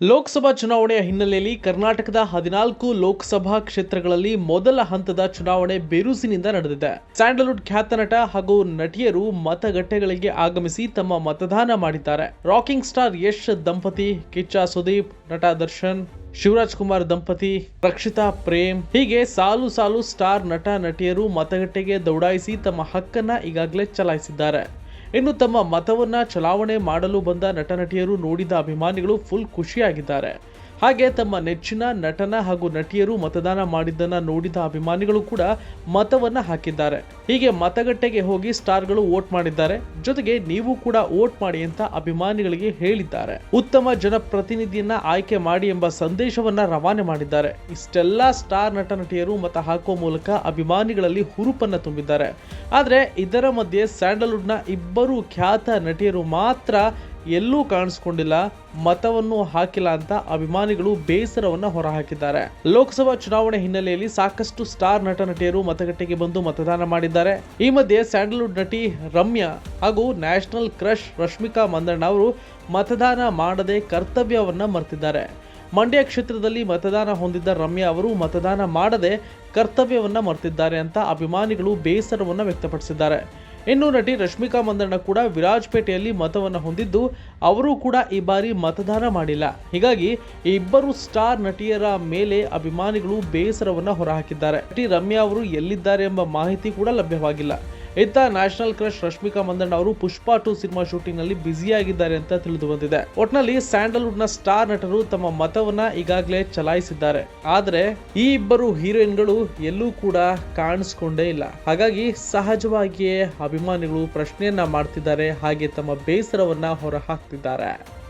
ಲೋಕಸಭಾ ಚುನಾವಣೆಯ ಹಿನ್ನೆಲೆಯಲ್ಲಿ ಕರ್ನಾಟಕದ ಹದಿನಾಲ್ಕು ಲೋಕಸಭಾ ಕ್ಷೇತ್ರಗಳಲ್ಲಿ ಮೊದಲ ಹಂತದ ಚುನಾವಣೆ ಬಿರುಸಿನಿಂದ ನಡೆದಿದೆ. ಸ್ಯಾಂಡಲ್ವುಡ್ ಖ್ಯಾತ ನಟ ಹಾಗೂ ನಟಿಯರು ಮತಗಟ್ಟೆಗಳಿಗೆ ಆಗಮಿಸಿ ತಮ್ಮ ಮತದಾನ ಮಾಡಿದ್ದಾರೆ. ರಾಕಿಂಗ್ ಸ್ಟಾರ್ ಯಶ್ ದಂಪತಿ, ಕಿಚ್ಚ ಸುದೀಪ್, ನಟ ದರ್ಶನ್, ಶಿವರಾಜ್ ಕುಮಾರ್ ದಂಪತಿ, ರಕ್ಷಿತಾ ಪ್ರೇಮ್ ಹೀಗೆ ಸಾಲು ಸಾಲು ಸ್ಟಾರ್ ನಟ ನಟಿಯರು ಮತಗಟ್ಟೆಗೆ ದೌಡಾಯಿಸಿ ತಮ್ಮ ಹಕ್ಕನ್ನ ಈಗಾಗಲೇ ಚಲಾಯಿಸಿದ್ದಾರೆ. ಇನ್ನು ತಮ್ಮ ಮತವನ್ನ ಚಲಾವಣೆ ಮಾಡಲು ಬಂದ ನಟ ನಟಿಯರು ನೋಡಿದ ಅಭಿಮಾನಿಗಳು ಫುಲ್ ಖುಷಿಯಾಗಿದ್ದಾರೆ. ಹಾಗೆ ತಮ್ಮ ನೆಚ್ಚಿನ ನಟನ ಹಾಗೂ ನಟಿಯರು ಮತದಾನ ಮಾಡಿದ್ದನ್ನ ನೋಡಿದ ಅಭಿಮಾನಿಗಳು ಕೂಡ ಮತವನ್ನ ಹಾಕಿದ್ದಾರೆ. ಹೀಗೆ ಮತಗಟ್ಟೆಗೆ ಹೋಗಿ ಸ್ಟಾರ್ಗಳು ವೋಟ್ ಮಾಡಿದ್ದಾರೆ. ಜೊತೆಗೆ ನೀವು ಕೂಡ ವೋಟ್ ಮಾಡಿ ಅಂತ ಅಭಿಮಾನಿಗಳಿಗೆ ಹೇಳಿದ್ದಾರೆ. ಉತ್ತಮ ಜನಪ್ರತಿನಿಧಿಯನ್ನ ಆಯ್ಕೆ ಮಾಡಿ ಎಂಬ ಸಂದೇಶವನ್ನ ರವಾನೆ ಮಾಡಿದ್ದಾರೆ. ಇಷ್ಟೆಲ್ಲ ಸ್ಟಾರ್ ನಟ ನಟಿಯರು ಮತ ಹಾಕುವ ಮೂಲಕ ಅಭಿಮಾನಿಗಳಲ್ಲಿ ಹುರುಪನ್ನ ತುಂಬಿದ್ದಾರೆ. ಆದರೆ ಇದರ ಮಧ್ಯೆ ಸ್ಯಾಂಡಲ್ವುಡ್ನ ಇಬ್ಬರು ಖ್ಯಾತ ನಟಿಯರು ಮಾತ್ರ ಎಲ್ಲೂ ಕಾಣಿಸ್ಕೊಂಡಿಲ್ಲ, ಮತವನ್ನು ಹಾಕಿಲ್ಲ ಅಂತ ಅಭಿಮಾನಿಗಳು ಬೇಸರವನ್ನ ಹೊರಹಾಕಿದ್ದಾರೆ. ಲೋಕಸಭಾ ಚುನಾವಣೆ ಹಿನ್ನೆಲೆಯಲ್ಲಿ ಸಾಕಷ್ಟು ಸ್ಟಾರ್ ನಟ ನಟಿಯರು ಮತಗಟ್ಟೆಗೆ ಬಂದು ಮತದಾನ ಮಾಡಿದ್ದಾರೆ. ಈ ಮಧ್ಯೆ ಸ್ಯಾಂಡಲ್ವುಡ್ ನಟಿ ರಮ್ಯಾ ಹಾಗೂ ನ್ಯಾಷನಲ್ ಕ್ರಶ್ ರಶ್ಮಿಕಾ ಮಂದಣ್ಣ ಅವರು ಮತದಾನ ಮಾಡದೆ ಕರ್ತವ್ಯವನ್ನ ಮರೆತಿದ್ದಾರೆ. ಮಂಡ್ಯ ಕ್ಷೇತ್ರದಲ್ಲಿ ಮತದಾನ ಹೊಂದಿದ್ದ ರಮ್ಯಾ ಅವರು ಮತದಾನ ಮಾಡದೆ ಕರ್ತವ್ಯವನ್ನು ಮರೆತಿದ್ದಾರೆ ಅಂತ ಅಭಿಮಾನಿಗಳು ಬೇಸರವನ್ನು ವ್ಯಕ್ತಪಡಿಸಿದ್ದಾರೆ. ಇನ್ನು ನಟಿ ರಶ್ಮಿಕಾ ಮಂದಣ್ಣ ಕೂಡ ವಿರಾಜಪೇಟೆಯಲ್ಲಿ ಮತವನ್ನು ಹೊಂದಿದ್ದು ಅವರು ಕೂಡ ಈ ಬಾರಿ ಮತದಾನ ಮಾಡಿಲ್ಲ. ಹೀಗಾಗಿ ಇಬ್ಬರು ಸ್ಟಾರ್ ನಟಿಯರ ಮೇಲೆ ಅಭಿಮಾನಿಗಳು ಬೇಸರವನ್ನು ಹೊರಹಾಕಿದ್ದಾರೆ. ನಟಿ ರಮ್ಯಾ ಅವರು ಎಲ್ಲಿದ್ದಾರೆ ಎಂಬ ಮಾಹಿತಿ ಕೂಡ ಲಭ್ಯವಾಗಿಲ್ಲ. ಇತ್ತ ನ್ಯಾಷನಲ್ ಕ್ರಶ್ ರಶ್ಮಿಕಾ ಮಂದಣ್ಣ ಅವರು ಪುಷ್ಪಾ ಟು ಸಿನಿಮಾ ಶೂಟಿಂಗ್ನಲ್ಲಿ ಬ್ಯುಸಿಯಾಗಿದ್ದಾರೆ ಅಂತ ತಿಳಿದು ಬಂದಿದೆ. ಒಟ್ನಲ್ಲಿ ಸ್ಯಾಂಡಲ್ವುಡ್ನ ಸ್ಟಾರ್ ನಟರು ತಮ್ಮ ಮತವನ್ನ ಈಗಾಗಲೇ ಚಲಾಯಿಸಿದ್ದಾರೆ. ಆದರೆ ಈ ಇಬ್ಬರು ಹೀರೋಯಿನ್ಗಳು ಎಲ್ಲೂ ಕೂಡ ಕಾಣಿಸ್ಕೊಂಡೇ ಇಲ್ಲ. ಹಾಗಾಗಿ ಸಹಜವಾಗಿಯೇ ಅಭಿಮಾನಿಗಳು ಪ್ರಶ್ನೆಯನ್ನ ಮಾಡ್ತಿದ್ದಾರೆ, ಹಾಗೆ ತಮ್ಮ ಬೇಸರವನ್ನ ಹೊರ ಹಾಕ್ತಿದ್ದಾರೆ